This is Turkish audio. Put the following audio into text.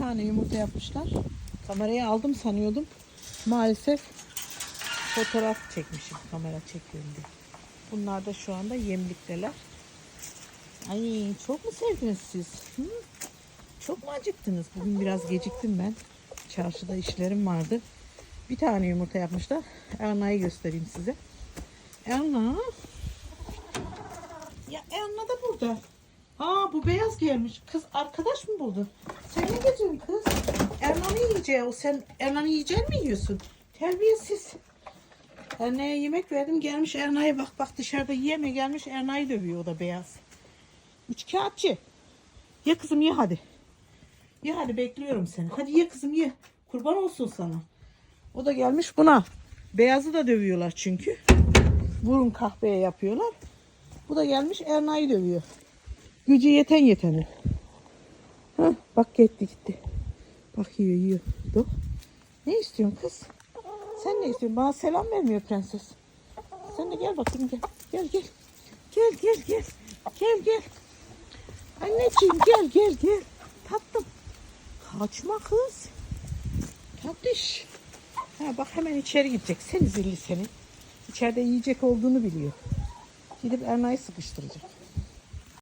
tane yumurta yapmışlar. Kamerayı aldım sanıyordum. Maalesef fotoğraf çekmişim kamera çekiyorum diye. Bunlar da şu anda yemlikteler. Ay çok mu sevdiniz siz? Hı? Çok mu acıktınız? Bugün biraz geciktim ben. Çarşıda işlerim vardı. Bir tane yumurta yapmışlar. Erna'yı göstereyim size. Erna. Ya Erna da burada. Aa bu beyaz gelmiş. Kız arkadaş mı buldu? Sen ne geziyorsun kız? Erna'nı yiyeceği o. Sen Erna'nı yiyecek mi yiyorsun? Terbiyesiz. Erna'ya yemek verdim gelmiş Erna'ya bak bak dışarıda yiyemiyor gelmiş Erna'yı dövüyor o da beyaz. Üç kağıtçı. Ye kızım ye hadi. Ye hadi bekliyorum seni. Hadi ye kızım ye. Kurban olsun sana. O da gelmiş buna. Beyazı da dövüyorlar çünkü. Burun kahveye yapıyorlar. Bu da gelmiş Erna'yı dövüyor. Gücü yeten yeteni. Hah, bak gitti gitti. Bak yiyor yiyor. Dur. Ne istiyorsun kız? Sen ne istiyorsun? Bana selam vermiyor prenses. Sen de gel bakayım gel. Gel gel. Gel gel gel. Gel gel. Anneciğim gel gel gel. Tatlım. Kaçma kız. Tatlış. Ha bak hemen içeri gidecek. Seni zilli seni. İçeride yiyecek olduğunu biliyor. Gidip Erna'yı sıkıştıracak.